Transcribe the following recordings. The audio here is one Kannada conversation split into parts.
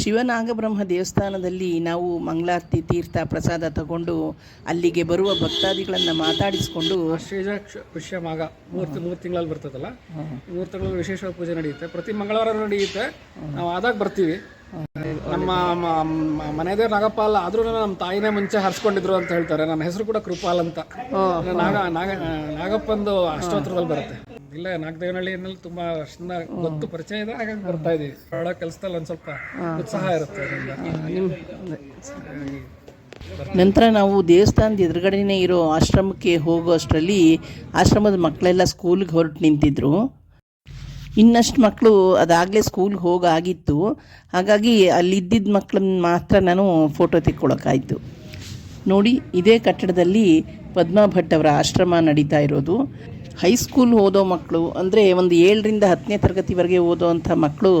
ಶಿವನಾಗಬ್ರಹ್ಮ ದೇವಸ್ಥಾನದಲ್ಲಿ ನಾವು ಮಂಗಳಾರತಿ ತೀರ್ಥ ಪ್ರಸಾದ ತಗೊಂಡು ಅಲ್ಲಿಗೆ ಬರುವ ಭಕ್ತಾದಿಗಳನ್ನು ಮಾತಾಡಿಸಿಕೊಂಡು ಶ್ರೀಜ ವಿಷಯ ಮಾಗ ಮೂರು ಮೂರು ತಿಂಗಳಲ್ಲಿ ಬರ್ತದಲ್ಲ? ಮೂರು ತಿಂಗಳಲ್ಲಿ ವಿಶೇಷವಾದ ಪೂಜೆ ನಡೆಯುತ್ತೆ. ಪ್ರತಿ ಮಂಗಳವಾರ ನಡೆಯುತ್ತೆ. ನಾವು ಆದಾಗ ಬರ್ತೀವಿ. ನಮ್ಮ ಮ- ಮ- ಮನೆ ದೇವ್ರು ನಾಗಪ್ಪ ಅಲ್ಲ ಆದ್ರೂ ನಮ್ಮ ತಾಯಿನೇ ಮುಂಚೆ ಹರ್ಸ್ಕೊಂಡಿದ್ರು ಅಂತ ಹೇಳ್ತಾರೆ. ನನ್ನ ಹೆಸರು ಕೂಡ ಕೃಪಾಲ್ ಅಂತ. ನಾಗ ನಾಗ ನಾಗಪ್ಪಂದು ಅಷ್ಟೋತ್ರದಲ್ಲಿ ಬರುತ್ತೆ. ಇಲ್ಲೇ ನಾಗದೇವನಹಳ್ಳಿಯಲ್ಲಿ ತುಂಬಾ ವರ್ಷದಿಂದ ಗೊತ್ತು ಪರಿಚಯ ಇದೆ ಹಾಗಾಗಿ ಬರ್ತಾ ಇದೀವಿ. ಒಳ ಕೆಲಸದಲ್ಲಿ ಒಂದು ಸ್ವಲ್ಪ ಉತ್ಸಾಹ ಇರುತ್ತೆ ಅದರಿಂದ. ನಂತರ ನಾವು ದೇವಸ್ಥಾನದ ಎದುರುಗಡೆನೇ ಇರೋ ಆಶ್ರಮಕ್ಕೆ ಹೋಗುವಷ್ಟರಲ್ಲಿ ಆಶ್ರಮದ ಮಕ್ಕಳೆಲ್ಲ ಸ್ಕೂಲ್ಗೆ ಹೊರಟು ನಿಂತಿದ್ರು. ಇನ್ನಷ್ಟು ಮಕ್ಕಳು ಅದಾಗಲೇ ಸ್ಕೂಲ್ಗೆ ಹೋಗಾಗಿತ್ತು. ಹಾಗಾಗಿ ಅಲ್ಲಿದ್ದಿದ್ದ ಮಕ್ಕಳನ್ನ ಮಾತ್ರ ನಾನು ಫೋಟೋ ತೆಕ್ಕೊಳ್ಳೋಕ್ಕಾಯಿತು ನೋಡಿ ಇದೇ ಕಟ್ಟಡದಲ್ಲಿ ಪದ್ಮಾ ಭಟ್ ಅವರ ಆಶ್ರಮ ನಡೀತಾ ಇರೋದು. ಹೈಸ್ಕೂಲ್ ಓದೋ ಮಕ್ಕಳು, ಅಂದರೆ ಒಂದು ಏಳರಿಂದ ಹತ್ತನೇ ತರಗತಿವರೆಗೆ ಓದೋವಂಥ ಮಕ್ಕಳು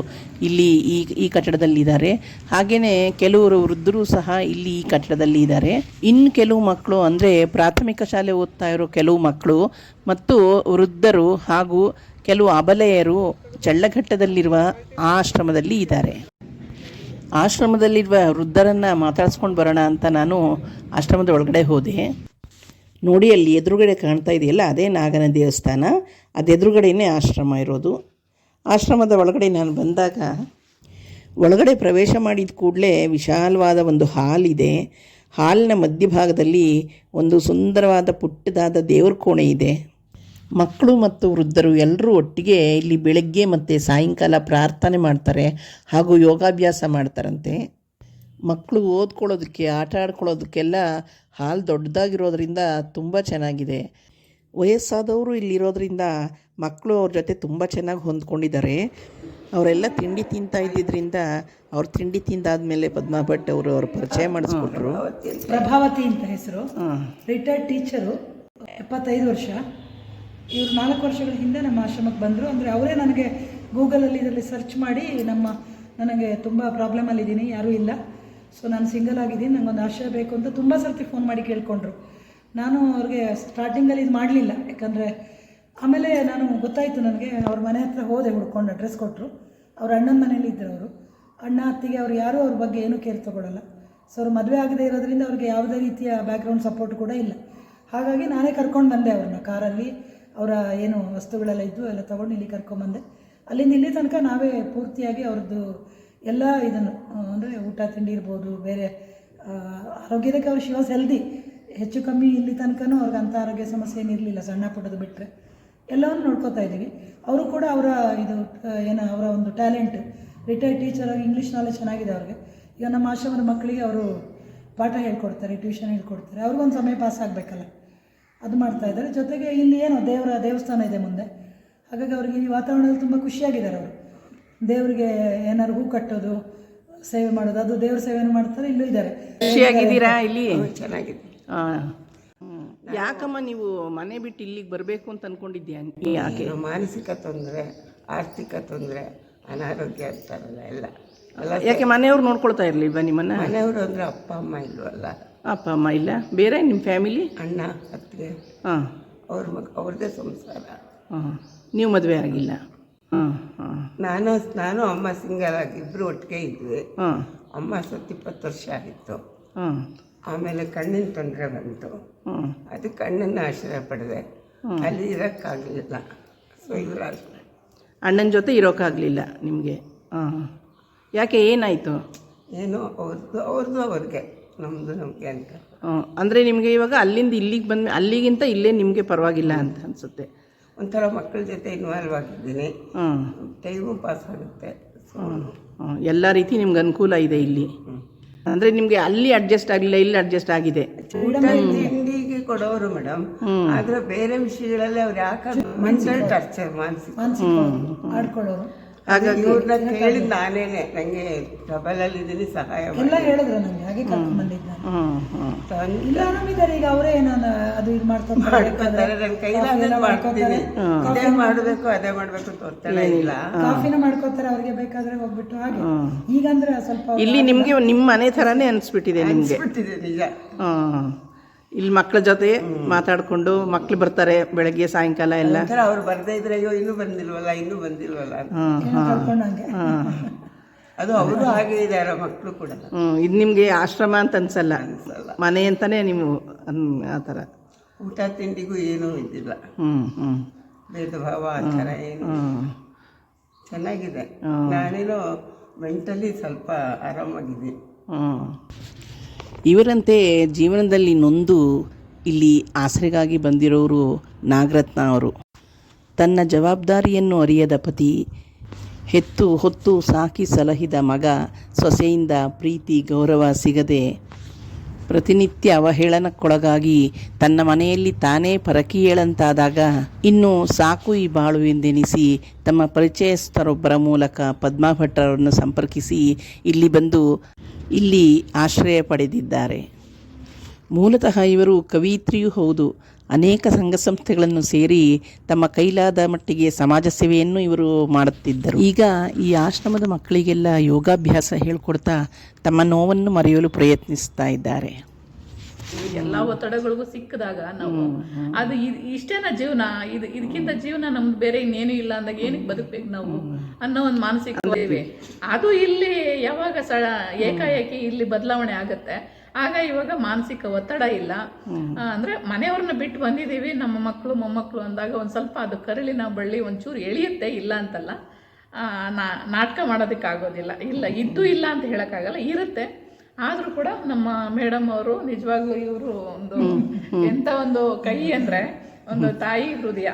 ಇಲ್ಲಿ ಈ ಈ ಕಟ್ಟಡದಲ್ಲಿದ್ದಾರೆ. ಹಾಗೆಯೇ ಕೆಲವರು ವೃದ್ಧರು ಸಹ ಇಲ್ಲಿ ಈ ಕಟ್ಟಡದಲ್ಲಿ ಇದ್ದಾರೆ ಇನ್ನು ಕೆಲವು ಮಕ್ಕಳು, ಅಂದರೆ ಪ್ರಾಥಮಿಕ ಶಾಲೆ ಓದ್ತಾ ಇರೋ ಕೆಲವು ಮಕ್ಕಳು ಮತ್ತು ವೃದ್ಧರು ಹಾಗೂ ಕೆಲವು ಅಬಲೆಯರು ಚಳ್ಳಘಟ್ಟದಲ್ಲಿರುವ ಆಶ್ರಮದಲ್ಲಿ ಇದ್ದಾರೆ. ಆಶ್ರಮದಲ್ಲಿರುವ ವೃದ್ಧರನ್ನು ಮಾತಾಡಿಸ್ಕೊಂಡು ಬರೋಣ ಅಂತ ನಾನು ಆಶ್ರಮದ ಒಳಗಡೆ ಹೋದೆ. ನೋಡಿ ಅಲ್ಲಿ ಎದುರುಗಡೆ ಕಾಣ್ತಾ ಇದೆಯಲ್ಲ, ಅದೇ ನಾಗನ ದೇವಸ್ಥಾನ. ಅದು ಎದುರುಗಡೆಯೇ ಆಶ್ರಮ ಇರೋದು. ಆಶ್ರಮದ ಒಳಗಡೆ ನಾನು ಬಂದಾಗ ಒಳಗಡೆ ಪ್ರವೇಶ ಮಾಡಿದ ಕೂಡಲೇ ವಿಶಾಲವಾದ ಒಂದು ಹಾಲ್ ಇದೆ. ಹಾಲಿನ ಮಧ್ಯಭಾಗದಲ್ಲಿ ಒಂದು ಸುಂದರವಾದ ಪುಟ್ಟದಾದ ದೇವ್ರ ಕೋಣೆ ಇದೆ. ಮಕ್ಕಳು ಮತ್ತು ವೃದ್ಧರು ಎಲ್ಲರೂ ಒಟ್ಟಿಗೆ ಇಲ್ಲಿ ಬೆಳಗ್ಗೆ ಮತ್ತು ಸಾಯಂಕಾಲ ಪ್ರಾರ್ಥನೆ ಮಾಡ್ತಾರೆ ಹಾಗೂ ಯೋಗಾಭ್ಯಾಸ ಮಾಡ್ತಾರಂತೆ. ಮಕ್ಕಳು ಓದ್ಕೊಳ್ಳೋದಕ್ಕೆ ಆಟ ಆಡ್ಕೊಳ್ಳೋದಕ್ಕೆಲ್ಲ ಹಾಲ್ ದೊಡ್ಡದಾಗಿರೋದ್ರಿಂದ ತುಂಬ ಚೆನ್ನಾಗಿದೆ. ವಯಸ್ಸಾದವರು ಇಲ್ಲಿರೋದ್ರಿಂದ ಮಕ್ಕಳು ಅವ್ರ ಜೊತೆ ತುಂಬ ಚೆನ್ನಾಗಿ ಹೊಂದ್ಕೊಂಡಿದ್ದಾರೆ. ಅವರೆಲ್ಲ ತಿಂಡಿ ತಿಂತಾ ಇದ್ದಿದ್ದರಿಂದ ಅವ್ರು ತಿಂಡಿ ತಿಂದಾದ್ಮೇಲೆ ಪದ್ಮಾ ಭಟ್ ಅವರು ಅವ್ರ ಪರಿಚಯ ಮಾಡಿಸ್ಕೊಟ್ರು. ಪ್ರಭಾವತಿ ಅಂತ ಹೆಸರು. Retired teacher. ಎಪ್ಪತ್ತೈದು ವರ್ಷ. ಇವರು ನಾಲ್ಕು ವರ್ಷಗಳ ಹಿಂದೆ ನಮ್ಮ ಆಶ್ರಮಕ್ಕೆ ಬಂದರು. ಅಂದರೆ ಅವರೇ ನನಗೆ ಗೂಗಲಲ್ಲಿ ಇದರಲ್ಲಿ ಸರ್ಚ್ ಮಾಡಿ ನಮ್ಮ ನನಗೆ ತುಂಬ ಪ್ರಾಬ್ಲಮಲ್ಲಿದ್ದೀನಿ ಯಾರೂ ಇಲ್ಲ. ಸೊ ನಾನು ಸಿಂಗಲ್ ಆಗಿದ್ದೀನಿ ನನಗೊಂದು ಆಶ್ರಯ ಬೇಕು ಅಂತ ತುಂಬ ಸರ್ತಿ ಫೋನ್ ಮಾಡಿ ಕೇಳ್ಕೊಂಡ್ರು. ನಾನು ಅವ್ರಿಗೆ ಸ್ಟಾರ್ಟಿಂಗಲ್ಲಿ ಇದು ಮಾಡಲಿಲ್ಲ, ಯಾಕಂದರೆ ಆಮೇಲೆ ನಾನು ಗೊತ್ತಾಯಿತು ನನಗೆ, ಅವ್ರ ಮನೆ ಹತ್ರ ಹೋದೆ ಹುಡ್ಕೊಂಡು ಅಡ್ರೆಸ್ ಕೊಟ್ಟರು ಅವ್ರ ಅಣ್ಣನ ಮನೇಲಿ ಇದ್ದರು ಅವರು. ಅಣ್ಣ, ಅತ್ತಿಗೆ ಅವ್ರು ಯಾರೂ ಅವ್ರ ಬಗ್ಗೆ ಏನೂ ಕೇರ್ ತೊಗೊಳ್ಳಲ್ಲ ಸೊ ಅವ್ರು ಮದುವೆ ಆಗದೆ ಇರೋದ್ರಿಂದ ಅವ್ರಿಗೆ ಯಾವುದೇ ರೀತಿಯ ಬ್ಯಾಕ್ಗ್ರೌಂಡ್ ಸಪೋರ್ಟ್ ಕೂಡ ಇಲ್ಲ. ಹಾಗಾಗಿ ನಾನೇ ಕರ್ಕೊಂಡು ಬಂದೆ ಅವ್ರನ್ನ ಕಾರಲ್ಲಿ. ಅವರ ಏನು ವಸ್ತುಗಳೆಲ್ಲ ಇದ್ದು ಎಲ್ಲ ತೊಗೊಂಡು ಇಲ್ಲಿ ಕರ್ಕೊಂಬಂದೆ ಅಲ್ಲಿಂದ ಇಲ್ಲಿ ತನಕ ನಾವೇ ಪೂರ್ತಿಯಾಗಿ ಅವ್ರದ್ದು ಎಲ್ಲ ಇದನ್ನು ಅಂದರೆ ಊಟ, ತಿಂಡಿ ಇರ್ಬೋದು, ಬೇರೆ ಆರೋಗ್ಯದಕ್ಕೆ ಅವ್ರು ಶಿ ವಾಸ್ ಹೆಲ್ದಿ ಹೆಚ್ಚು ಕಮ್ಮಿ ಇಲ್ಲಿ ತನಕನೂ ಅವ್ರಿಗೆ ಅಂಥ ಆರೋಗ್ಯ ಸಮಸ್ಯೆ ಏನಿರಲಿಲ್ಲ ಸಣ್ಣ ಪುಟ್ಟದು ಬಿಟ್ಟರೆ ಎಲ್ಲವನ್ನು ನೋಡ್ಕೋತಾ ಇದ್ದೀವಿ. ಅವರು ಕೂಡ ಅವರ ಇದು ಏನು ಅವರ ಒಂದು ಟ್ಯಾಲೆಂಟ್. ರಿಟೈರ್ಡ್ ಟೀಚರ್ ಆಗಿ ಇಂಗ್ಲೀಷ್ ನಾಲೆಜ್ ಚೆನ್ನಾಗಿದೆ ಅವ್ರಿಗೆ. ಈಗ ನಮ್ಮ ಆಶ್ರಮದ ಮಕ್ಕಳಿಗೆ ಅವರು ಪಾಠ ಹೇಳ್ಕೊಡ್ತಾರೆ, ಟ್ಯೂಷನ್ ಹೇಳ್ಕೊಡ್ತಾರೆ. ಅವ್ರಿಗೊಂದು ಸಮಯ ಪಾಸ್ ಆಗಬೇಕಲ್ಲ. ಅದು ಮಾಡ್ತಾ ಇದ್ದಾರೆ. ಜೊತೆಗೆ ಇಲ್ಲಿ ಏನು ದೇವರ ದೇವಸ್ಥಾನ ಇದೆ ಮುಂದೆ. ಹಾಗಾಗಿ ಅವ್ರಿಗೆ ಈ ವಾತಾವರಣದಲ್ಲಿ ತುಂಬ ಖುಷಿಯಾಗಿದ್ದಾರೆ ಅವರು. ದೇವರಿಗೆ ಏನಾದ್ರು ಹೂ ಕಟ್ಟೋದು ಸೇವೆ ಮಾಡೋದು ಅದು ದೇವ್ರ ಸೇವೆಯನ್ನು ಮಾಡ್ತಾರೆ ಇಲ್ಲೂ ಇದ್ದಾರೆ. ಖುಷಿಯಾಗಿದ್ದೀರಾ ಇಲ್ಲಿ? ಚೆನ್ನಾಗಿದೆ. ಹಾಂ. ಯಾಕಮ್ಮ ನೀವು ಮನೆ ಬಿಟ್ಟು ಇಲ್ಲಿಗೆ ಬರಬೇಕು ಅಂತ ಅನ್ಕೊಂಡಿದ್ಯಾ ಯಾಕೆ? ಮಾನಸಿಕ ತೊಂದರೆ ಆರ್ಥಿಕ ತೊಂದರೆ ಅನಾರೋಗ್ಯ ಅಂತಾರಲ್ಲ ಎಲ್ಲ. ಅಲ್ಲ ಯಾಕೆ ಮನೆಯವ್ರು ನೋಡ್ಕೊಳ್ತಾ ಇರಲಿಲ್ವಾ ನಿಮ್ಮನ್ನ? ಮನೆಯವರು ಅಂದರೆ ಅಪ್ಪ ಅಮ್ಮ ಇಲ್ವಲ್ಲ? ಅಪ್ಪ ಅಮ್ಮ ಇಲ್ಲ. ಬೇರೆ ನಿಮ್ಮ ಫ್ಯಾಮಿಲಿ? ಅಣ್ಣ ಅತ್ತಿಗೆ. ಹಾಂ. ಅವ್ರ ಮಗ ಅವ್ರದ್ದೇ ಸಂಸಾರ. ಹಾಂ. ನೀವು ಮದುವೆ ಆಗಿಲ್ಲ? ನಾನು ನಾನು ಅಮ್ಮ ಸಿಂಗಲ್ ಆಗಿ ಇಬ್ಬರು ಒಟ್ಟಿಗೆ ಇದ್ವಿ. ಅಮ್ಮ ಸತ್ತು ಇಪ್ಪತ್ತು ವರ್ಷ ಆಗಿತ್ತು. ಆಮೇಲೆ ಕಣ್ಣಿನ ತೊಂದರೆ ಬಂತು. ಅದು ಕಣ್ಣನ್ನು ಆಶ್ರಯ ಪಡೆದೆ. ಅಲ್ಲಿ ಇರೋಕ್ಕಾಗಲಿಲ್ಲ. ಸೊ ಇವ್ರ ಅಣ್ಣನ ಜೊತೆ ಇರೋಕ್ಕಾಗಲಿಲ್ಲ ನಿಮಗೆ? ಹಾಂ. ಯಾಕೆ ಏನಾಯಿತು? ಏನು ಅವ್ರದ್ದು ಅವ್ರದ್ದು ಅವ್ರಿಗೆ. ನಮ್ಮದು ನಮಗೆ ಅಂತ. ಅಂದರೆ ನಿಮಗೆ ಇವಾಗ ಅಲ್ಲಿಂದ ಇಲ್ಲಿಗೆ ಬಂದ ಅಲ್ಲಿಗಿಂತ ಇಲ್ಲೇ ನಿಮಗೆ ಪರವಾಗಿಲ್ಲ ಅಂತ ಅನಿಸುತ್ತೆ. ಒಂಥರ ಮಕ್ಕಳ ಜೊತೆ ಇನ್ವಾಲ್ವ್ ಆಗಿದ್ದೀನಿ. ಟೈಮು ಪಾಸ್ ಆಗುತ್ತೆ. ಸೊ ಎಲ್ಲ ರೀತಿ ನಿಮ್ಗೆ ಅನುಕೂಲ ಇದೆ ಇಲ್ಲಿ. ಅಂದ್ರೆ ನಿಮಗೆ ಅಲ್ಲಿ ಅಡ್ಜಸ್ಟ್ ಆಗಲಿಲ್ಲ ಇಲ್ಲಿ ಅಡ್ಜಸ್ಟ್ ಆಗಿದೆ. ತಿಂಡಿಗೆ ಕೊಡೋರು ಮೇಡಮ್ ಆದ್ರೆ ಬೇರೆ ವಿಷಯಗಳಲ್ಲಿ ಅವ್ರು ಯಾಕೆ ಮನ್ಸಲ್ಲಿ ಟರ್ಚರ್ ಮಾನಸಿಕ ಮಾನಸಿಕ ಆಡ್ಕೊಳ್ಳೋರು. ಹಾಗಾಗಿ ಇವ್ರನ್ನ ಕೇಳಿದ್ ನಾನೇನೆ ನಂಗೆ ಟ್ರಬಲ್ ಅಲ್ಲಿ ಇದೀನಿ ಸಹಾಯ ಮಾಡಿ ಎಲ್ಲ ಹೇಳಿದ್ರು ನನಗೆ ಹಾಗೆ ಕರ್ಕೊಂಡು ಬಂದಿದ್ದು ನಾನು ಇಲ್ಲ ಆರಾಮಿದ್ದಾರೆ ಈಗ ಅವರೇ ಏನೋ ಅದು ಇದು ಮಾಡ್ತಾರೆ ಮಾಡ್ಕೊತಾರೆ ನನ್ನ ಕೈಲಾದ್ರೆ ಮಾಡ್ಕೊತೀನಿ ಇದೇ ಮಾಡಬೇಕು ಅದೇ ಮಾಡಬೇಕು ಅಂತ ಒತ್ತಡ ಇಲ್ಲ. ಕಾಫಿನ ಮಾಡ್ಕೋತಾರೆ ಅವ್ರಿಗೆ ಬೇಕಾದ್ರೆ ಹೋಗ್ಬಿಟ್ಟು ಹಾಗೆ. ಈಗಂದ್ರೆ ಸ್ವಲ್ಪ ಇಲ್ಲಿ ನಿಮಗೆ ನಿಮ್ಮ ಮನೆ ಥರನೇ ಅನ್ಸ್ಬಿಟ್ಟಿದೆ ನಿಮಗೆ. ಅನ್ಸ್ಬಿಟ್ಟಿದೆ ನಿಜ. ಹಾಂ ಇಲ್ಲಿ ಮಕ್ಕಳ ಜೊತೆ ಮಾತಾಡಿಕೊಂಡು ಮಕ್ಳು ಬರ್ತಾರೆ ಬೆಳಗ್ಗೆ ಸಾಯಂಕಾಲ ಎಲ್ಲ. ಅವ್ರು ಬರ್ದೇ ಇದ್ರೆ ಅಯ್ಯೋ ಇನ್ನೂ ಬಂದಿಲ್ವಲ್ಲ ಇನ್ನೂ ಬಂದಿಲ್ವಲ್ಲ ಅದು ಅವರು ಹಾಗೆ ಇದ್ದಾರೆ ಮಕ್ಕಳು ಕೂಡ. ಹ್ಮ್ ಇದು ನಿಮಗೆ ಆಶ್ರಮ ಅಂತ ಅನ್ಸಲ್ಲ. ಅನ್ಸಲ್ಲ. ಮನೆ ಅಂತಾನೆ ನೀವು ಆ ಥರ. ಊಟ ತಿಂಡಿಗೂ ಏನೂ ಇದ್ದಿಲ್ಲ ಹ್ಮ್ ಹ್ಮ್. ಭೇದ ಭಾವ ಆ ಥರ ಏನು ಹ್ಮ್. ಚೆನ್ನಾಗಿದೆ. ನಾನೇನು ಮೆಂಟಲಿ ಸ್ವಲ್ಪ ಆರಾಮಾಗಿದ್ದೀನಿ. ಹ್ಮ್. ಇವರಂತೆ ಜೀವನದಲ್ಲಿ ನೊಂದು ಇಲ್ಲಿ ಆಸರೆಗಾಗಿ ಬಂದಿರೋರು ನಾಗರತ್ನ ಅವರು. ತನ್ನ ಜವಾಬ್ದಾರಿಯನ್ನು ಅರಿಯದ ಪತಿ, ಹೆತ್ತು ಹೊತ್ತು ಸಾಕಿ ಸಲಹಿದ ಮಗ, ಸೊಸೆಯಿಂದ ಪ್ರೀತಿ ಗೌರವ ಸಿಗದೆ ಪ್ರತಿನಿತ್ಯ ಅವಹೇಳನಕ್ಕೊಳಗಾಗಿ ತನ್ನ ಮನೆಯಲ್ಲಿ ತಾನೇ ಪರಕೀಯಳಂತಾದಾಗ ಇನ್ನು ಸಾಕು ಈ ಬಾಳು ಎಂದೆನಿಸಿ ತಮ್ಮ ಪರಿಚಯಸ್ಥರೊಬ್ಬರ ಮೂಲಕ ಪದ್ಮಾ ಭಟ್ರವರನ್ನು ಸಂಪರ್ಕಿಸಿ ಇಲ್ಲಿ ಬಂದು ಇಲ್ಲಿ ಆಶ್ರಯ ಪಡೆದಿದ್ದಾರೆ. ಮೂಲತಃ ಇವರು ಕವಿಯಿತ್ರಿಯೂ ಹೌದು. ಅನೇಕ ಸಂಘ ಸಂಸ್ಥೆಗಳನ್ನು ಸೇರಿ ತಮ್ಮ ಕೈಲಾದ ಮಟ್ಟಿಗೆ ಸಮಾಜ ಸೇವೆಯನ್ನು ಇವರು ಮಾಡುತ್ತಿದ್ದರು. ಈಗ ಈ ಆಶ್ರಮದ ಮಕ್ಕಳಿಗೆಲ್ಲ ಯೋಗಾಭ್ಯಾಸ ಹೇಳ್ಕೊಡ್ತಾ ತಮ್ಮ ನೋವನ್ನು ಮರೆಯಲು ಪ್ರಯತ್ನಿಸ್ತಾ ಇದ್ದಾರೆ. ಎಲ್ಲಾ ಒತ್ತಡಗಳಿಗೂ ಸಿಕ್ಕಿದಾಗ ನಾವು ಅದು ಇಷ್ಟೇನ ಜೀವನ? ಇದು ಇದಕ್ಕಿಂತ ಜೀವನ ನಮ್ದು ಬೇರೆ ಇನ್ನೇನು ಇಲ್ಲ ಅಂದಾಗ ಏನಕ್ಕೆ ಬದುಕ್ಬೇಕು ನಾವು ಅನ್ನೋ ಒಂದು ಮಾನಸಿಕ ಅದು ಇಲ್ಲಿ ಯಾವಾಗ ಸ ಏಕಾಏಕಿ ಇಲ್ಲಿ ಬದಲಾವಣೆ ಆಗುತ್ತೆ. ಆಗ ಇವಾಗ ಮಾನಸಿಕ ಒತ್ತಡ ಇಲ್ಲ. ಅಂದ್ರೆ ಮನೆಯವ್ರನ್ನ ಬಿಟ್ಟು ಬಂದಿದ್ದೀವಿ ನಮ್ಮ ಮಕ್ಕಳು ಮೊಮ್ಮಕ್ಕಳು ಅಂದಾಗ ಒಂದು ಸ್ವಲ್ಪ ಅದು ಕರಳಿನ ಬಳ್ಳಿ ಒಂಚೂರು ಎಳಿಯುತ್ತೆ ಇಲ್ಲ ಅಂತಲ್ಲ. ಆ, ನಾ- ನಾಟಕ ಮಾಡೋದಕ್ಕಾಗೋದಿಲ್ಲ ಇಲ್ಲ ಇದ್ದು ಇಲ್ಲ ಅಂತ ಹೇಳೋಕ್ಕಾಗಲ್ಲ ಇರುತ್ತೆ. ಆದರೂ ಕೂಡ ನಮ್ಮ ಮೇಡಮ್ ಅವರು ನಿಜವಾಗ್ಲೂ ಇವರು ಒಂದು ಎಂತ ಒಂದು ಕೈ ಅಂದ್ರೆ ಒಂದು ತಾಯಿ ಹೃದಯ.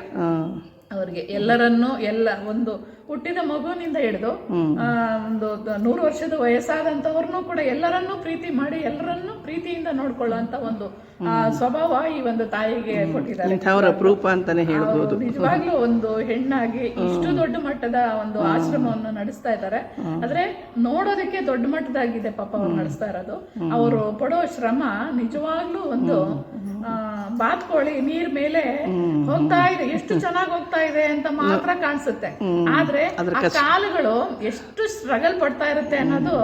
ಅವ್ರಿಗೆ ಎಲ್ಲರನ್ನೂ ಎಲ್ಲ ಒಂದು ಹುಟ್ಟಿದ ಮಗುವಿನಿಂದ ಹಿಡಿದು ಒಂದು ನೂರು ವರ್ಷದ ವಯಸ್ಸಾದಂತವ್ರನ್ನು ಕೂಡ ಎಲ್ಲರನ್ನೂ ಪ್ರೀತಿ ಮಾಡಿ ಎಲ್ಲರನ್ನೂ ಪ್ರೀತಿಯಿಂದ ನೋಡ್ಕೊಳ್ಳುವಂತ ಒಂದು ಸ್ವಭಾವ ಈ ಒಂದು ತಾಯಿಗೆ ಕೊಟ್ಟಿದ್ದಾರೆ. ಅಂತಾನೆ ಹೇಳ್ಬೋದು. ನಿಜವಾಗ್ಲೂ ಒಂದು ಹೆಣ್ಣಾಗಿ ಇಷ್ಟು ದೊಡ್ಡ ಮಟ್ಟದ ಒಂದು ಆಶ್ರಮವನ್ನು ನಡೆಸ್ತಾ ಇದ್ದಾರೆ. ಆದ್ರೆ ನೋಡೋದಕ್ಕೆ ದೊಡ್ಡ ಮಟ್ಟದಾಗಿದೆ ಪಾಪ ಅವ್ರು ನಡೆಸ್ತಾ ಇರೋದು. ಅವರು ಪಡೋ ಶ್ರಮ ನಿಜವಾಗ್ಲೂ ಒಂದು ಆ, ಬಾತ್ಕೋಳಿ ನೀರ್ ಮೇಲೆ ಹೋಗ್ತಾ ಇದೆ. ಎಷ್ಟು ಚೆನ್ನಾಗಿ ಹೋಗ್ತಾ ಇದೆ ಅಂತ ಮಾತ್ರ ಕಾಣಿಸುತ್ತೆ. ಆದ್ರೆ ಆ ಕಾಲುಗಳು ಎಷ್ಟು ಸ್ಟ್ರಗಲ್ ಪಡ್ತಾ ಇರುತ್ತೆ ಅನ್ನೋದು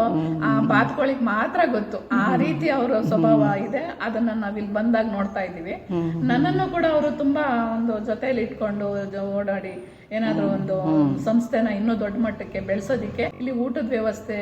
ಆ ಬಾತ್ಕೋಳಿಗೆ ಮಾತ್ರ ಗೊತ್ತು. ಆ ರೀತಿ ಅವರ ಸ್ವಭಾವ ಇದೆ. ಅದನ್ನ ನಾವಿಲ್ಲಿ ಬಂದಾಗ ನೋಡ್ತಾ ಇದ್ದೀವಿ. ನನ್ನನ್ನು ಕೂಡ ಅವರು ತುಂಬಾ ಒಂದು ಜೊತೆಯಲ್ಲಿ ಇಟ್ಕೊಂಡು ಓಡಾಡಿ ಏನಾದ್ರೂ ಒಂದು ಸಂಸ್ಥೆನ ಇನ್ನೂ ದೊಡ್ಡ ಮಟ್ಟಕ್ಕೆ ಬೆಳೆಸೋದಿಕ್ಕೆ ಇಲ್ಲಿ ಊಟದ ವ್ಯವಸ್ಥೆ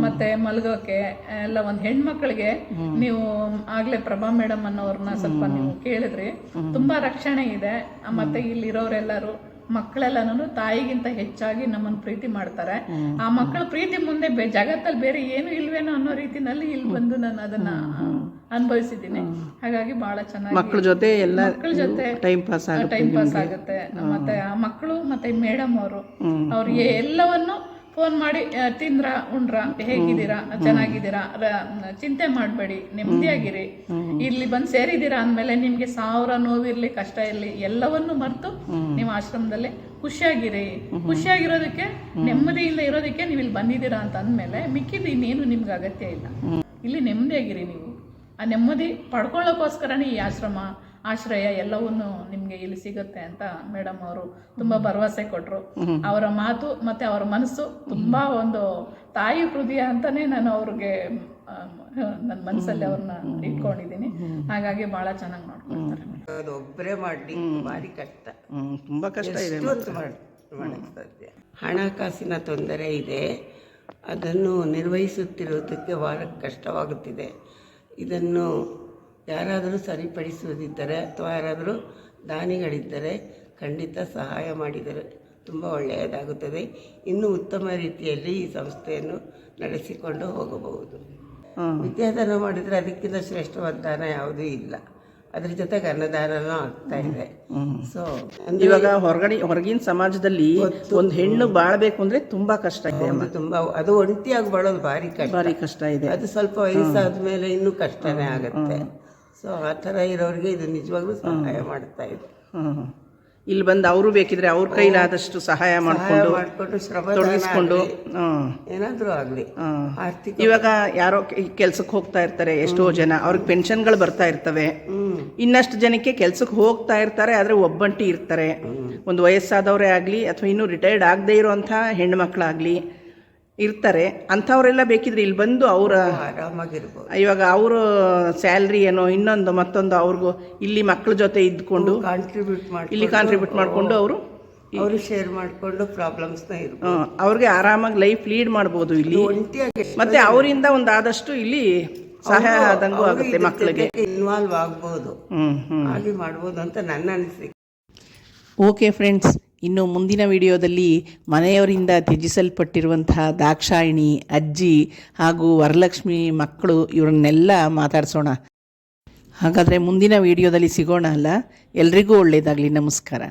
ಮತ್ತೆ ಮಲಗೋಕೆ ಎಲ್ಲ ಒಂದ್ ಹೆಣ್ಮಕ್ಳಿಗೆ ನೀವು ಆಗ್ಲೇ ಪ್ರಭಾ ಮೇಡಮ್ ಅನ್ನೋರ್ನ ಸ್ವಲ್ಪ ನೀವು ಕೇಳಿದ್ರಿ. ತುಂಬಾ ರಕ್ಷಣೆ ಇದೆ. ಮತ್ತೆ ಇಲ್ಲಿರೋರೆಲ್ಲರೂ ಮಕ್ಕಳೆಲ್ಲನೂ ತಾಯಿಗಿಂತ ಹೆಚ್ಚಾಗಿ ನಮ್ಮನ್ನು ಪ್ರೀತಿ ಮಾಡ್ತಾರೆ. ಆ ಮಕ್ಕಳ ಪ್ರೀತಿ ಮುಂದೆ ಜಗತ್ತಲ್ಲಿ ಬೇರೆ ಏನು ಇಲ್ವೇನೋ ಅನ್ನೋ ರೀತಿನಲ್ಲಿ ಇಲ್ಲಿ ಬಂದು ನಾನು ಅದನ್ನ ಅನುಭವಿಸಿದ್ದೀನಿ. ಹಾಗಾಗಿ ಬಹಳ ಚೆನ್ನಾಗಿ ಮಕ್ಕಳ ಜೊತೆ ಎಲ್ಲ ಮಕ್ಕಳ ಜೊತೆ ಟೈಮ್ ಪಾಸ್ ಆಗುತ್ತೆ ಟೈಮ್ ಪಾಸ್ ಆಗುತ್ತೆ. ಮತ್ತೆ ಆ ಮಕ್ಕಳು ಮತ್ತೆ ಮೇಡಮ್ ಅವರು ಅವ್ರಿಗೆ ಎಲ್ಲವನ್ನು ಫೋನ್ ಮಾಡಿ ತಿಂದ್ರ ಉಂಡ್ರ ಹೇಗಿದ್ದೀರಾ? ಚೆನ್ನಾಗಿದ್ದೀರಾ? ಚಿಂತೆ ಮಾಡಬೇಡಿ ನೆಮ್ಮದಿಯಾಗಿರಿ. ಇಲ್ಲಿ ಬಂದು ಸೇರಿದ್ದೀರಾ ಅಂದಮೇಲೆ ನಿಮ್ಗೆ ಸಾವಿರ ನೋವಿರ್ಲಿ ಕಷ್ಟ ಇರಲಿ ಎಲ್ಲವನ್ನು ಮರೆತು ನೀವು ಆಶ್ರಮದಲ್ಲಿ ಖುಷಿಯಾಗಿರಿ. ಖುಷಿಯಾಗಿರೋದಕ್ಕೆ ನೆಮ್ಮದಿಯಿಂದ ಇರೋದಕ್ಕೆ ನೀವು ಇಲ್ಲಿ ಬಂದಿದ್ದೀರಾ ಅಂತ ಅಂದಮೇಲೆ ಮಿಕ್ಕಿದ್ದು ಇನ್ನೇನು ನಿಮ್ಗೆ ಅಗತ್ಯ ಇಲ್ಲ. ಇಲ್ಲಿ ನೆಮ್ಮದಿಯಾಗಿರಿ ನೀವು. ಆ ನೆಮ್ಮದಿ ಪಡ್ಕೊಳ್ಳೋಕ್ಕೋಸ್ಕರನೇ ಈ ಆಶ್ರಮ ಆಶ್ರಯ ಎಲ್ಲವನ್ನು ನಿಮಗೆ ಇಲ್ಲಿ ಸಿಗುತ್ತೆ ಅಂತ ಮೇಡಮ್ ಅವರು ತುಂಬಾ ಭರವಸೆ ಕೊಟ್ಟರು ಅವರ ಮಾತು ಮತ್ತೆ ಅವರ ಮನಸ್ಸು ತುಂಬಾ ಒಂದು ತಾಯಿ ಹೃದಯ ಅಂತಾನೆ ನಾನು ಅವ್ರಿಗೆ ನನ್ನ ಮನಸ್ಸಲ್ಲಿ ಅವ್ರನ್ನ ಇಟ್ಕೊಂಡಿದ್ದೀನಿ ಹಾಗಾಗಿ ಬಹಳ ಚೆನ್ನಾಗಿ ನೋಡ್ಕೊಳ್ತಾರೆ. ಅದು ಒಬ್ಬರೇ ಮಾಡಿ ಭಾರಿ ಕಷ್ಟ. ತುಂಬಾ ಕಷ್ಟ ಇದೆ ಸಾಧ್ಯ ಹಣಕಾಸಿನ ತೊಂದರೆ ಇದೆ. ಅದನ್ನು ನಿರ್ವಹಿಸುತ್ತಿರುವುದಕ್ಕೆ ಭಾಳ ಕಷ್ಟವಾಗುತ್ತಿದೆ. ಇದನ್ನು ಯಾರಾದರೂ ಸರಿಪಡಿಸುವುದಿದ್ದರೆ ಅಥವಾ ಯಾರಾದರೂ ದಾನಿಗಳಿದ್ದರೆ ಖಂಡಿತ ಸಹಾಯ ಮಾಡಿದರೆ ತುಂಬ ಒಳ್ಳೆಯದಾಗುತ್ತದೆ. ಇನ್ನೂ ಉತ್ತಮ ರೀತಿಯಲ್ಲಿ ಈ ಸಂಸ್ಥೆಯನ್ನು ನಡೆಸಿಕೊಂಡು ಹೋಗಬಹುದು. ವಿದ್ಯಾದಾನ ಮಾಡಿದರೆ ಅದಕ್ಕಿಂತ ಶ್ರೇಷ್ಠವಾದ ದಾನ ಯಾವುದೂ ಇಲ್ಲ. ಅದ್ರ ಜೊತೆಗೆ ಅನ್ನದಾನನೂ ಆಗ್ತಾ ಇದೆ. ಸೊ ಇವಾಗ ಹೊರಗಡೆ ಹೊರಗಿನ ಸಮಾಜದಲ್ಲಿ ಒಂದು ಹೆಣ್ಣು ಬಾಳ್ಬೇಕು ಅಂದ್ರೆ ತುಂಬಾ ಕಷ್ಟ ಇದೆ ಅದು ತುಂಬಾ. ಅದು ಒಂಟಿಯಾಗಿ ಬಾಳೋದು ಭಾರಿ ಕಷ್ಟ. ಭಾರಿ ಕಷ್ಟ ಇದೆ. ಅದು ಸ್ವಲ್ಪ ವಯಸ್ಸಾದ ಮೇಲೆ ಇನ್ನೂ ಕಷ್ಟನೇ ಆಗುತ್ತೆ. ಸೊ ಆ ಥರ ಇರೋರಿಗೆ ಇದು ನಿಜವಾಗ್ಲೂ ಸಹಾಯ ಮಾಡ್ತಾ ಇದೆ. ಹ್ಮ್. ಇಲ್ಲಿ ಬಂದು ಅವರು ಬೇಕಿದ್ರೆ ಅವ್ರ ಕೈಲಾದಷ್ಟು ಸಹಾಯ ಮಾಡ್ಕೊಂಡು ಮಾಡಿಕೊಂಡು ಶ್ರಮ ತೊಡಗಿಸ್ಕೊಂಡು ಏನಾದರೂ ಆಗಲಿ. ಆರ್ಥಿಕ ಇವಾಗ ಯಾರೋ ಕೆಲ್ಸಕ್ಕೆ ಹೋಗ್ತಾ ಇರ್ತಾರೆ ಎಷ್ಟೋ ಜನ. ಅವ್ರಿಗೆ ಪೆನ್ಷನ್ಗಳು ಬರ್ತಾ ಇರ್ತವೆ. ಇನ್ನಷ್ಟು ಜನಕ್ಕೆ ಕೆಲ್ಸಕ್ಕೆ ಹೋಗ್ತಾ ಇರ್ತಾರೆ ಆದ್ರೆ ಒಬ್ಬಂಟಿ ಇರ್ತಾರೆ. ಒಂದು ವಯಸ್ಸಾದವರೇ ಆಗಲಿ ಅಥವಾ ಇನ್ನೂ ರಿಟೈರ್ಡ್ ಆಗದೆ ಇರೋಂಥ ಹೆಣ್ಮಕ್ಳಾಗ್ಲಿ ಇರ್ತಾರೆ ಅಂಥವರೆಲ್ಲ ಬೇಕಿದ್ರೆ ಇಲ್ಲಿ ಬಂದು ಅವರ ಆರಾಮಾಗಿರ್ಬೋದು. ಇವಾಗ ಅವರ ಸ್ಯಾಲ್ರಿ ಏನೋ ಇನ್ನೊಂದು ಮತ್ತೊಂದು ಅವ್ರಿಗೂ ಇಲ್ಲಿ ಮಕ್ಕಳ ಜೊತೆ ಇದ್ಕೊಂಡು ಕಾಂಟ್ರಿಬ್ಯೂಟ್ ಮಾಡಿ ಇಲ್ಲಿ ಕಾಂಟ್ರಿಬ್ಯೂಟ್ ಮಾಡಿಕೊಂಡು ಅವರು ಅವರು ಶೇರ್ ಮಾಡ್ಕೊಂಡು ಪ್ರಾಬ್ಲಮ್ಸ್ನ ಇರ್ಬೋದು. ಅವ್ರಿಗೆ ಆರಾಮಾಗಿ ಲೈಫ್ ಲೀಡ್ ಮಾಡ್ಬೋದು ಇಲ್ಲಿ. ಮತ್ತೆ ಅವರಿಂದ ಒಂದು ಆದಷ್ಟು ಇಲ್ಲಿ ಸಹಾಯ ಆದಂಗೂ ಆಗುತ್ತೆ ಮಕ್ಕಳಿಗೆ ಇನ್ವಾಲ್ವ್ ಆಗ್ಬೋದು. ಹ್ಮ್ ಹ್ಮ್. ಹಾಗೆ ಮಾಡ್ಬೋದು ಅಂತ ನನ್ನ ಅನಿಸಿಕೆ. ಓಕೆ ಫ್ರೆಂಡ್ಸ್ ಇನ್ನು ಮುಂದಿನ ವಿಡಿಯೋದಲ್ಲಿ ಮನೆಯವರಿಂದ ತ್ಯಜಿಸಲ್ಪಟ್ಟಿರುವಂತಹ ದಾಕ್ಷಾಯಿಣಿ, ಅಜ್ಜಿ ಹಾಗೂ ವರಲಕ್ಷ್ಮಿ ಮಕ್ಕಳು ಇವರನ್ನೆಲ್ಲ ಮಾತಾಡಿಸೋಣ. ಹಾಗಾದರೆ ಮುಂದಿನ ವಿಡಿಯೋದಲ್ಲಿ ಸಿಗೋಣ ಅಲ್ಲ? ಎಲ್ರಿಗೂ ಒಳ್ಳೆಯದಾಗಲಿ ನಮಸ್ಕಾರ.